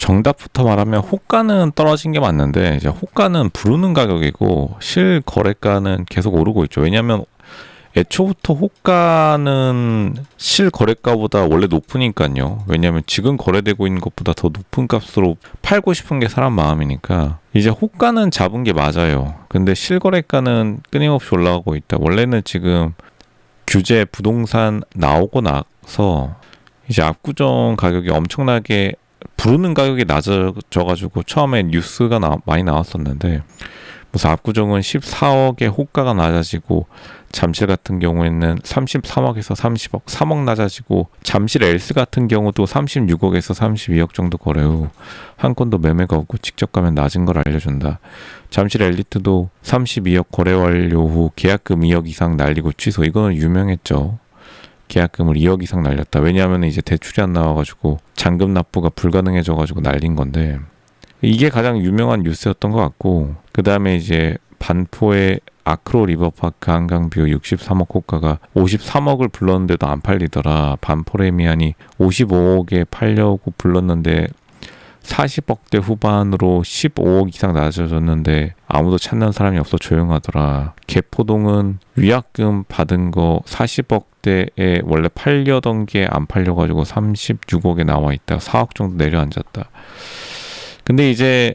정답부터 말하면 호가는 떨어진 게 맞는데 이제 호가는 부르는 가격이고 실 거래가는 계속 오르고 있죠. 왜냐하면 애초부터 호가는 실 거래가보다 원래 높으니까요. 왜냐하면 지금 거래되고 있는 것보다 더 높은 값으로 팔고 싶은 게 사람 마음이니까 이제 호가는 잡은 게 맞아요. 근데 실 거래가는 끊임없이 올라가고 있다. 원래는 지금 규제 부동산 나오고 나서 이제 압구정 가격이 엄청나게 부르는 가격이 낮아져가지고 처음에 뉴스가 나, 많이 나왔었는데 무슨 압구정은 14억의 호가가 낮아지고 잠실 같은 경우에는 33억에서 30억, 3억 낮아지고 잠실 엘스 같은 경우도 36억에서 32억 정도 거래 후 한 건도 매매가 없고 직접 가면 낮은 걸 알려준다. 잠실 엘리트도 32억 거래 완료 후 계약금 2억 이상 날리고 취소. 이거는 유명했죠. 계약금을 2억 이상 날렸다. 왜냐하면 이제 대출이 안 나와가지고 잔금 납부가 불가능해져가지고 날린 건데 이게 가장 유명한 뉴스였던 것 같고 그 다음에 이제 반포의 아크로 리버파크 한강뷰 63억 호가가 53억을 불렀는데도 안 팔리더라. 반포레미안이 55억에 팔려고 불렀는데 40억대 후반으로 15억 이상 낮아졌는데 아무도 찾는 사람이 없어 조용하더라. 개포동은 위약금 받은 거 40억대에 원래 팔려던 게 안 팔려가지고 36억에 나와 있다. 4억 정도 내려앉았다. 근데 이제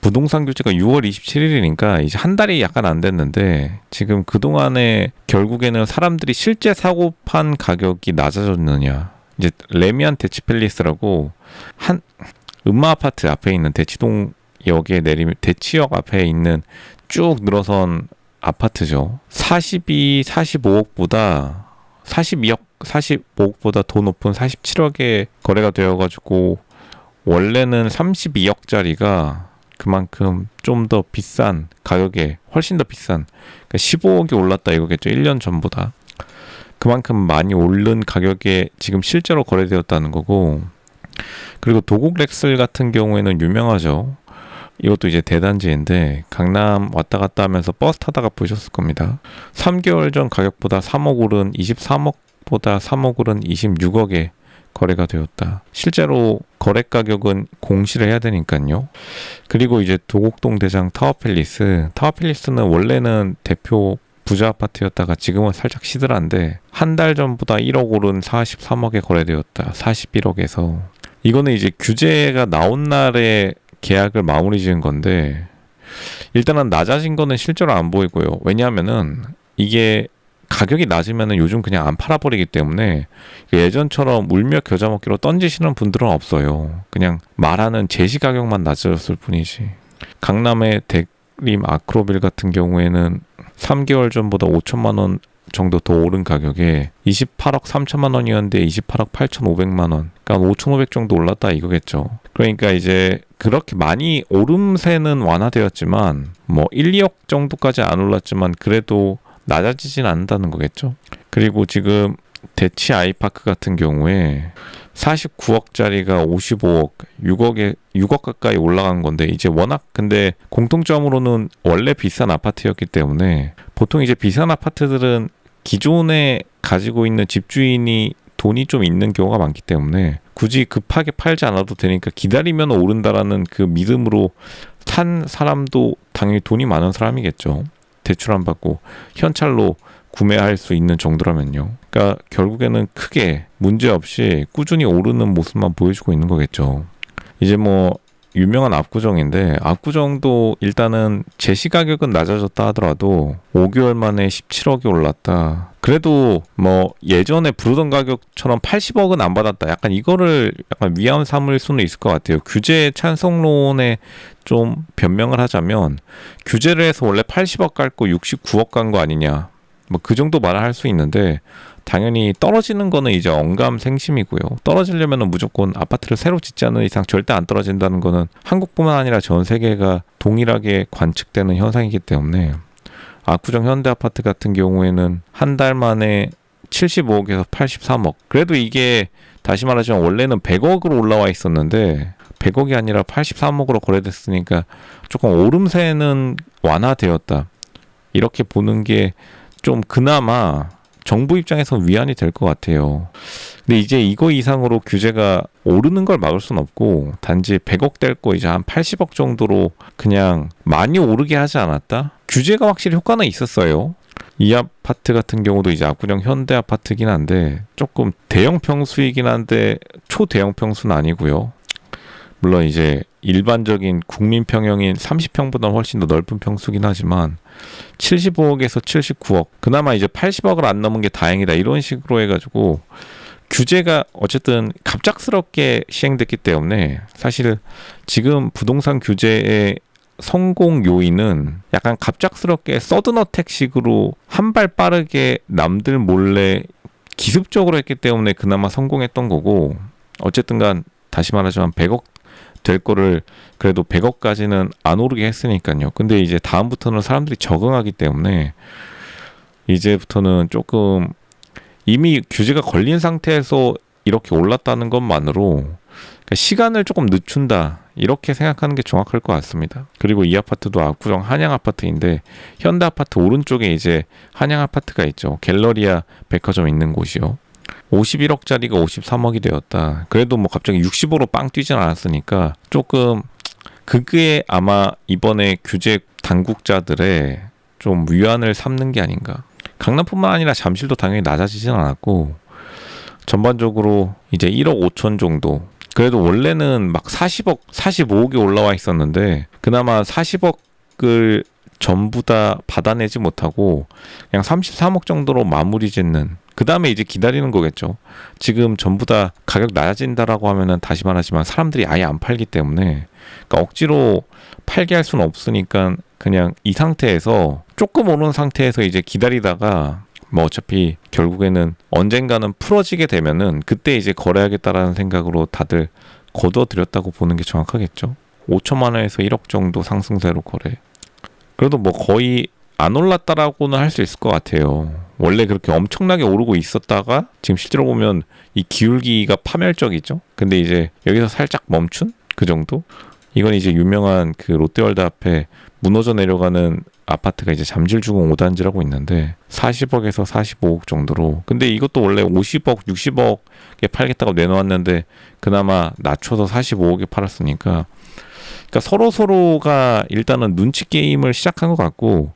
부동산 규제가 6월 27일이니까 이제 한 달이 약간 안 됐는데 지금 그동안에 결국에는 사람들이 실제 사고 판 가격이 낮아졌느냐. 이제 레미안 대치팰리스라고 한 음마 아파트 앞에 있는 대치동 역에 내리면 대치역 앞에 있는 쭉 늘어선 아파트죠. 42, 45억보다 42억, 45억보다 더 높은 47억에 거래가 되어가지고 원래는 32억짜리가 그만큼 좀 더 비싼 가격에 훨씬 더 비싼 그러니까 15억이 올랐다 이거겠죠. 1년 전보다. 그만큼 많이 오른 가격에 지금 실제로 거래되었다는 거고 그리고 도곡 렉슬 같은 경우에는 유명하죠. 이것도 이제 대단지인데 강남 왔다 갔다 하면서 버스 타다가 보셨을 겁니다. 3개월 전 가격보다 3억 오른 23억보다 3억 오른 26억에 거래가 되었다. 실제로 거래 가격은 공시를 해야 되니까요. 그리고 이제 도곡동 대장 타워팰리스. 타워팰리스는 원래는 대표 부자 아파트였다가 지금은 살짝 시들한데 한 달 전보다 1억 오른 43억에 거래되었다. 41억에서 이거는 이제 규제가 나온 날에 계약을 마무리 지은 건데 일단은 낮아진 거는 실제로 안 보이고요. 왜냐하면은 이게 가격이 낮으면은 요즘 그냥 안 팔아버리기 때문에 예전처럼 울며 겨자 먹기로 던지시는 분들은 없어요. 그냥 말하는 제시 가격만 낮아졌을 뿐이지. 강남의 덱림 아크로빌 같은 경우에는 3개월 전보다 5천만 원 정도 더 오른 가격에 28억 3천만 원이었는데 28억 8천5백만 원. 그러니까 5천5백 정도 올랐다 이거겠죠. 그러니까 이제 그렇게 많이 오름세는 완화되었지만 뭐 1, 2억 정도까지 안 올랐지만 그래도 낮아지진 않는다는 거겠죠. 그리고 지금 대치 아이파크 같은 경우에 49억짜리가 55억, 6억에 6억 가까이 올라간 건데 이제 워낙 근데 공통점으로는 원래 비싼 아파트였기 때문에 보통 이제 비싼 아파트들은 기존에 가지고 있는 집주인이 돈이 좀 있는 경우가 많기 때문에 굳이 급하게 팔지 않아도 되니까 기다리면 오른다라는 그 믿음으로 산 사람도 당연히 돈이 많은 사람이겠죠. 대출 안 받고 현찰로 구매할 수 있는 정도라면요. 그러니까 결국에는 크게 문제 없이 꾸준히 오르는 모습만 보여주고 있는 거겠죠. 이제 뭐 유명한 압구정인데 압구정도 일단은 제시 가격은 낮아졌다 하더라도 5개월 만에 17억이 올랐다. 그래도 뭐 예전에 부르던 가격처럼 80억은 안 받았다. 약간 이거를 약간 위안 삼을 수는 있을 것 같아요. 규제 찬성론에 좀 변명을 하자면 규제를 해서 원래 80억 깎고 69억 간 거 아니냐. 뭐 그 정도 말을 할 수 있는데 당연히 떨어지는 거는 이제 언감 생심이고요. 떨어지려면 무조건 아파트를 새로 짓지 않는 이상 절대 안 떨어진다는 거는 한국뿐만 아니라 전 세계가 동일하게 관측되는 현상이기 때문에 압구정 현대 아파트 같은 경우에는 한 달 만에 75억에서 83억. 그래도 이게 다시 말하자면 원래는 100억으로 올라와 있었는데 100억이 아니라 83억으로 거래됐으니까 조금 오름세는 완화되었다. 이렇게 보는 게 좀 그나마 정부 입장에서 위안이 될 것 같아요. 근데 이제 이거 이상으로 규제가 오르는 걸 막을 순 없고 단지 100억 될 거 이제 한 80억 정도로 그냥 많이 오르게 하지 않았다. 규제가 확실히 효과는 있었어요. 이 아파트 같은 경우도 이제 압구정 현대 아파트긴 한데 조금 대형 평수이긴 한데 초대형 평수는 아니고요. 물론 이제 일반적인 국민 평형인 30평보다 훨씬 더 넓은 평수긴 하지만 75억에서 79억. 그나마 이제 80억을 안 넘은 게 다행이다. 이런 식으로 해가지고 규제가 어쨌든 갑작스럽게 시행됐기 때문에 사실 지금 부동산 규제의 성공 요인은 약간 갑작스럽게 서든어택식으로 한 발 빠르게 남들 몰래 기습적으로 했기 때문에 그나마 성공했던 거고 어쨌든 간 다시 말하지만 100억 될 거를 그래도 100억까지는 안 오르게 했으니까요. 근데 이제 다음부터는 사람들이 적응하기 때문에 이제부터는 조금 이미 규제가 걸린 상태에서 이렇게 올랐다는 것만으로 그러니까 시간을 조금 늦춘다 이렇게 생각하는 게 정확할 것 같습니다. 그리고 이 아파트도 압구정 한양 아파트인데 현대 아파트 오른쪽에 이제 한양 아파트가 있죠. 갤러리아 백화점 있는 곳이요. 51억짜리가 53억이 되었다. 그래도 뭐 갑자기 60으로 빵 뛰진 않았으니까 조금 그게 아마 이번에 규제 당국자들의 좀 위안을 삼는 게 아닌가. 강남뿐만 아니라 잠실도 당연히 낮아지진 않았고 전반적으로 이제 1억 5천 정도. 그래도 원래는 막 40억, 45억이 올라와 있었는데 그나마 40억을 전부 다 받아내지 못하고 그냥 33억 정도로 마무리 짓는 그 다음에 이제 기다리는 거겠죠. 지금 전부 다 가격 낮아진다라고 하면은 다시 말하지만 사람들이 아예 안 팔기 때문에 그러니까 억지로 팔게 할 수는 없으니까 그냥 이 상태에서 조금 오른 상태에서 이제 기다리다가 뭐 어차피 결국에는 언젠가는 풀어지게 되면은 그때 이제 거래하겠다라는 생각으로 다들 거둬들였다고 보는 게 정확하겠죠. 5천만 원에서 1억 정도 상승세로 거래. 그래도 뭐 거의 안 올랐다라고는 할 수 있을 것 같아요. 원래 그렇게 엄청나게 오르고 있었다가 지금 실제로 보면 이 기울기가 파멸적이죠. 근데 이제 여기서 살짝 멈춘 그 정도? 이건 이제 유명한 그 롯데월드 앞에 무너져 내려가는 아파트가 이제 잠실주공 5단지라고 있는데 40억에서 45억 정도로 근데 이것도 원래 50억, 60억에 팔겠다고 내놓았는데 그나마 낮춰서 45억에 팔았으니까 그러니까 서로 서로가 일단은 눈치 게임을 시작한 것 같고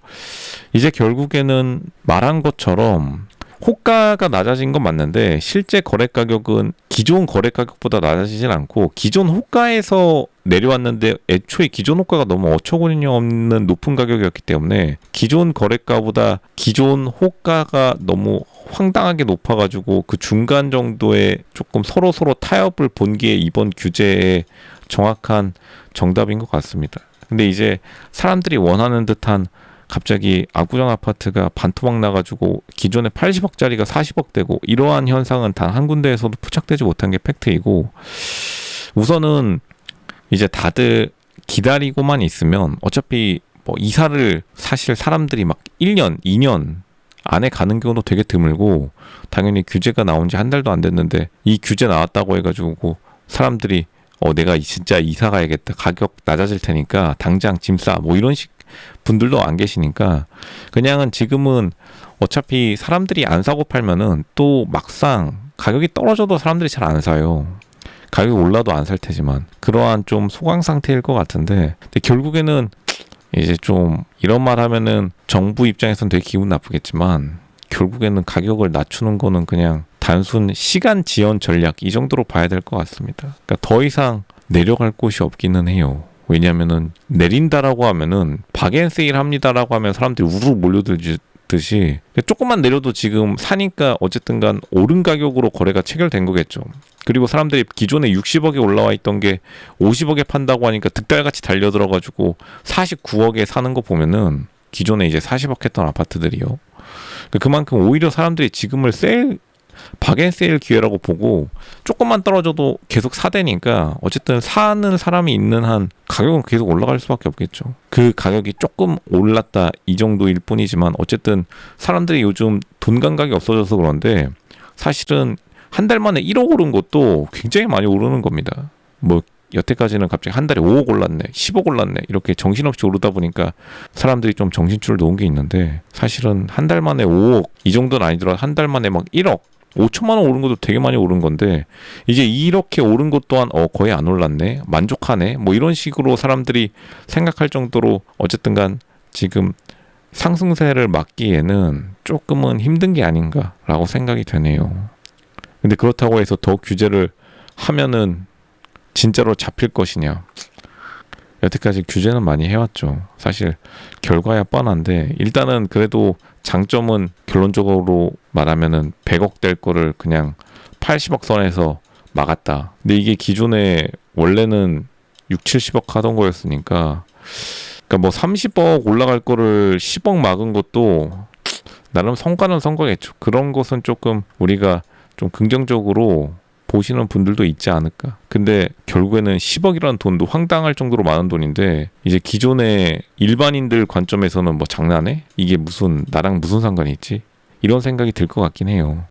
이제 결국에는 말한 것처럼 호가가 낮아진 건 맞는데 실제 거래 가격은 기존 거래 가격보다 낮아지진 않고 기존 호가에서 내려왔는데 애초에 기존 호가가 너무 어처구니 없는 높은 가격이었기 때문에 기존 거래가보다 기존 호가가 너무 황당하게 높아가지고 그 중간 정도에 조금 서로 서로 타협을 본 게 이번 규제의 정확한 정답인 것 같습니다. 근데 이제 사람들이 원하는 듯한 갑자기 압구정 아파트가 반토막 나가지고 기존에 80억짜리가 40억 되고 이러한 현상은 단 한 군데에서도 포착되지 못한 게 팩트이고 우선은 이제 다들 기다리고만 있으면 어차피 뭐 이사를 사실 사람들이 막 1년, 2년 안에 가는 경우도 되게 드물고 당연히 규제가 나온 지 한 달도 안 됐는데 이 규제 나왔다고 해가지고 사람들이 어 내가 진짜 이사 가야겠다 가격 낮아질 테니까 당장 짐 싸 뭐 이런 식 분들도 안 계시니까 그냥은 지금은 어차피 사람들이 안 사고 팔면은 또 막상 가격이 떨어져도 사람들이 잘 안 사요. 가격이 올라도 안 살 테지만 그러한 좀 소강 상태일 것 같은데 근데 결국에는 이제 좀 이런 말 하면은 정부 입장에서는 되게 기분 나쁘겠지만 결국에는 가격을 낮추는 거는 그냥 단순 시간 지연 전략 이 정도로 봐야 될 것 같습니다. 그러니까 더 이상 내려갈 곳이 없기는 해요. 왜냐면은 내린다라고 하면은 박앤세일 합니다라고 하면 사람들이 우르르 몰려들듯이 조금만 내려도 지금 사니까 어쨌든간 오른 가격으로 거래가 체결된 거겠죠. 그리고 사람들이 기존에 60억에 올라와 있던 게 50억에 판다고 하니까 득달같이 달려들어가지고 49억에 사는 거 보면은 기존에 이제 40억 했던 아파트들이요. 그만큼 오히려 사람들이 지금을 세일 박앤세일 기회라고 보고 조금만 떨어져도 계속 사대니까 어쨌든 사는 사람이 있는 한 가격은 계속 올라갈 수밖에 없겠죠. 그 가격이 조금 올랐다 이 정도일 뿐이지만 어쨌든 사람들이 요즘 돈 감각이 없어져서 그런데 사실은 한 달 만에 1억 오른 것도 굉장히 많이 오르는 겁니다. 뭐 여태까지는 갑자기 한 달에 5억 올랐네, 10억 올랐네 이렇게 정신없이 오르다 보니까 사람들이 좀 정신줄을 놓은 게 있는데 사실은 한 달 만에 5억 이 정도는 아니더라도 한 달 만에 막 1억 5천만 원 오른 것도 되게 많이 오른 건데 이제 이렇게 오른 것 또한 어 거의 안 올랐네 만족하네 뭐 이런 식으로 사람들이 생각할 정도로 어쨌든간 지금 상승세를 막기에는 조금은 힘든 게 아닌가라고 생각이 되네요. 근데 그렇다고 해서 더 규제를 하면은 진짜로 잡힐 것이냐? 여태까지 규제는 많이 해왔죠. 사실 결과야 뻔한데 일단은 그래도 장점은 결론적으로 말하면은 100억 될 거를 그냥 80억 선에서 막았다. 근데 이게 기존에 원래는 6, 70억 하던 거였으니까 그러니까 뭐 30억 올라갈 거를 10억 막은 것도 나름 성과는 성과겠죠. 그런 것은 조금 우리가 좀 긍정적으로 보시는 분들도 있지 않을까. 근데 결국에는 10억이라는 돈도 황당할 정도로 많은 돈인데 이제 기존의 일반인들 관점에서는 뭐 장난해? 이게 무슨 나랑 무슨 상관이 있지? 이런 생각이 들 것 같긴 해요.